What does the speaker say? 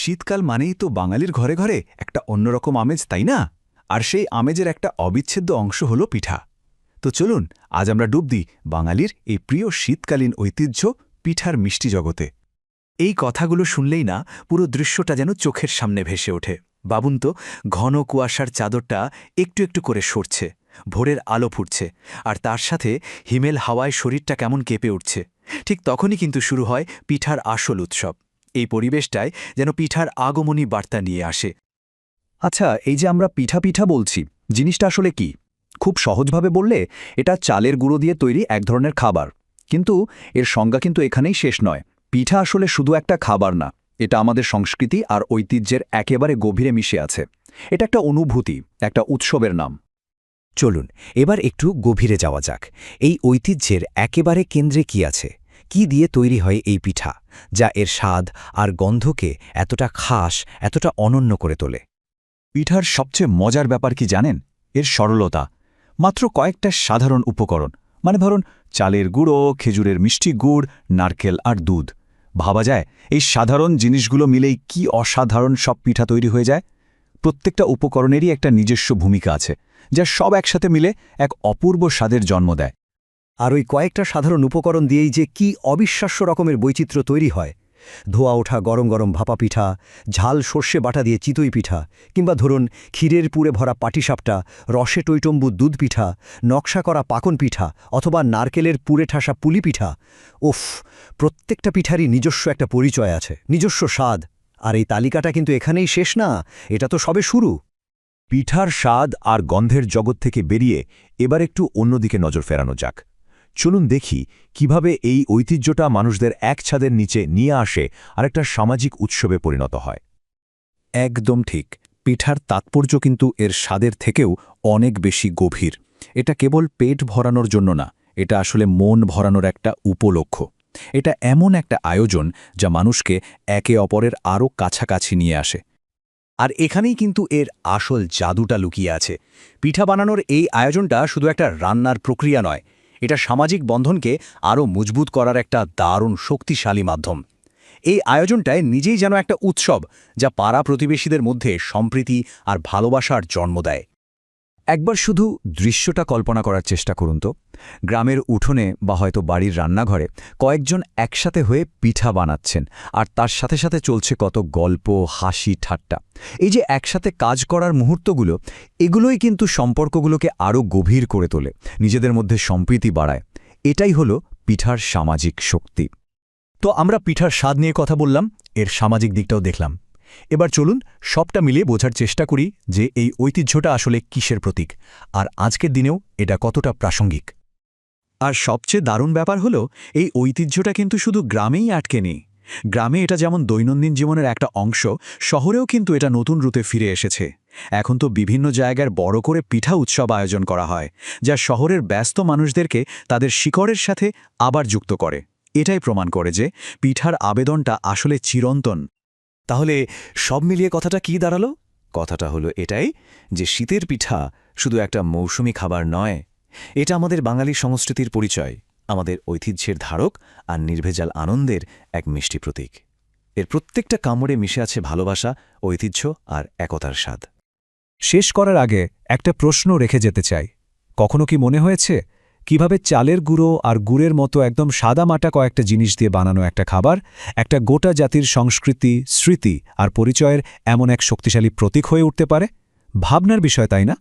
শীতকাল মানেই তো বাঙালির ঘরে ঘরে একটা অন্যরকম আমেজ, তাই না? আর সেই আমেজের একটা অবিচ্ছেদ্য অংশ হলো পিঠা। তো চলুন, আজ আমরা ডুব দিই বাঙালির এই প্রিয় শীতকালীন ঐতিহ্য পিঠার মিষ্টি জগতে। এই কথাগুলো শুনলেই না পুরো দৃশ্যটা যেন চোখের সামনে ভেসে ওঠে। বাবুন তো ঘন কুয়াশার চাদরটা একটু একটু করে সরছে, ভোরের আলো ফুটছে, আর তার সাথে হিমেল হাওয়ায় শরীরটা কেমন কেঁপে উঠছে। ঠিক তখনই কিন্তু শুরু হয় পিঠার আসল উৎসব। এই পরিবেশটায় যেন পিঠার আগমনী বার্তা নিয়ে আসে। আচ্ছা এই যে আমরা পিঠা পিঠা বলছি, জিনিসটা আসলে কি? খুব সহজভাবে বললে, এটা চালের গুঁড়ো দিয়ে তৈরি এক ধরনের খাবার। কিন্তু এর সংজ্ঞা কিন্তু এখানেই শেষ নয়। পিঠা আসলে শুধু একটা খাবার না, এটা আমাদের সংস্কৃতি আর ঐতিহ্যের একেবারে গভীরে মিশে আছে। এটা একটা অনুভূতি, একটা উৎসবের নাম। চলুন, এবার একটু গভীরে যাওয়া যাক। এই ঐতিহ্যের একেবারে কেন্দ্রে কি আছে? কি দিয়ে তৈরি হয় এই পিঠা, যা এর স্বাদ আর গন্ধকে এতটা খাস, এতটা অনন্য করে তোলে? পিঠার সবচেয়ে মজার ব্যাপার কি জানেন? এর সরলতা। মাত্র কয়েকটা সাধারণ উপকরণ মানে ধরুন চালের গুঁড়ো, খেজুরের মিষ্টি গুড়, নারকেল আর দুধ। ভাবা যায়, এই সাধারণ জিনিসগুলো মিলেই কি অসাধারণ সব পিঠা তৈরি হয়ে যায়? প্রত্যেকটা উপকরণেরই একটা নিজস্ব ভূমিকা আছে, যা সব একসাথে মিলে এক অপূর্ব স্বাদের জন্ম দেয়। আর ওই কয়েকটা সাধারণ উপকরণ দিয়েই যে কি অবিশ্বাস্য রকমের বৈচিত্র্য তৈরি হয়। ধোয়া ওঠা গরম গরম ভাপা পিঠা, ঝাল সর্ষে বাটা দিয়ে চিতই পিঠা, কিংবা ধরুন ক্ষীরের পুরে ভরা পাটিসাপটা, রসে টৈটম্বু দুধ পিঠা, নকশা করা পাকন পিঠা, অথবা নারকেলের পুরে ঠাসা পুলি পিঠা। উফ, প্রত্যেকটা পিঠারই নিজস্ব একটা পরিচয় আছে, নিজস্ব স্বাদ। আর এই তালিকাটা কিন্তু এখানেই শেষ না, এটা তো সবে শুরু। পিঠার স্বাদ আর গন্ধের জগৎ থেকে বেরিয়ে এবার একটু অন্যদিকে নজর ফেরানো যাক। চলুন দেখি কীভাবে এই ঐতিহ্যটা মানুষদের এক ছাদের নিচে নিয়ে আসে আর একটা সামাজিক উৎসবে পরিণত হয়। একদম ঠিক, পিঠার তাৎপর্য কিন্তু এর স্বাদের থেকেও অনেক বেশি গভীর। এটা কেবল পেট ভরানোর জন্য না, এটা আসলে মন ভরানোর একটা উপলক্ষ। এটা এমন একটা আয়োজন যা মানুষকে একে অপরের আরও কাছাকাছি নিয়ে আসে। আর এখানেই কিন্তু এর আসল জাদুটা লুকিয়ে আছে। পিঠা বানানোর এই আয়োজনটা শুধু একটা রান্নার প্রক্রিয়া নয় এটা সামাজিক বন্ধনকে আরও মজবুত করার একটা দারুণ শক্তিশালী মাধ্যম। এই আয়োজনটায় নিজেই যেন একটা উৎসব যা পাড়া প্রতিবেশীদের মধ্যে সম্প্রীতি আর ভালোবাসার জন্ম দেয়। একবার শুধু দৃশ্যটা কল্পনা করার চেষ্টা করুন তো। গ্রামের উঠোনে বা হয়তো বাড়ির রান্নাঘরে কয়েকজন একসাথে হয়ে পিঠা বানাচ্ছেন আর তার সাথে সাথে চলছে কত গল্প, হাসি, ঠাট্টা। এই যে একসাথে কাজ করার মুহূর্তগুলো, এগুলোই কিন্তু সম্পর্কগুলোকে আরও গভীর করে তোলে, নিজেদের মধ্যে সম্প্রীতি বাড়ায়। এটাই হলো পিঠার সামাজিক শক্তি। তো আমরা পিঠার স্বাদ নিয়ে কথা বললাম, এর সামাজিক দিকটাও দেখলাম। এবার চলুন সবটা মিলিয়ে বোঝার চেষ্টা করি যে এই ঐতিহ্যটা আসলে কিসের প্রতীক, আর আজকের দিনেও এটা কতটা প্রাসঙ্গিক। আর সবচেয়ে দারুণ ব্যাপার হলো, এই ঐতিহ্যটা কিন্তু শুধু গ্রামেই আটকে নেই। গ্রামে এটা যেমন দৈনন্দিন জীবনের একটা অংশ, শহরেও কিন্তু এটা নতুন রূপে ফিরে এসেছে। এখন তো বিভিন্ন জায়গার বড় করে পিঠা উৎসব আয়োজন করা হয়, যা শহরের ব্যস্ত মানুষদেরকে তাদের শিকড়ের সাথে আবার যুক্ত করে। এটাই প্রমাণ করে যে পিঠার আবেদনটা আসলে চিরন্তন। তাহলে সব মিলিয়ে কথাটা কি দাঁড়াল? কথাটা হলো এটাই যে শীতের পিঠা শুধু একটা মৌসুমি খাবার নয়। এটা আমাদের বাঙালি সংস্কৃতির পরিচয়, আমাদের ঐতিহ্যের ধারক আর নির্ভেজাল আনন্দের এক মিষ্টি প্রতীক। এর প্রত্যেকটা কামড়ে মিশে আছে ভালোবাসা, ঐতিহ্য আর একতার স্বাদ। শেষ করার আগে একটা প্রশ্ন রেখে যেতে চাই। কখনো কি মনে হয়েছে কীভাবে চালের গুঁড়ো আর গুড়ের মতো একদম সাদা মাটা কয়েকটা জিনিস দিয়ে বানানো একটা খাবার, একটা গোটা জাতির সংস্কৃতি, স্মৃতি আর পরিচয়ের এমন এক শক্তিশালী প্রতীক হয়ে উঠতে পারে? ভাবনার বিষয়, তাই না?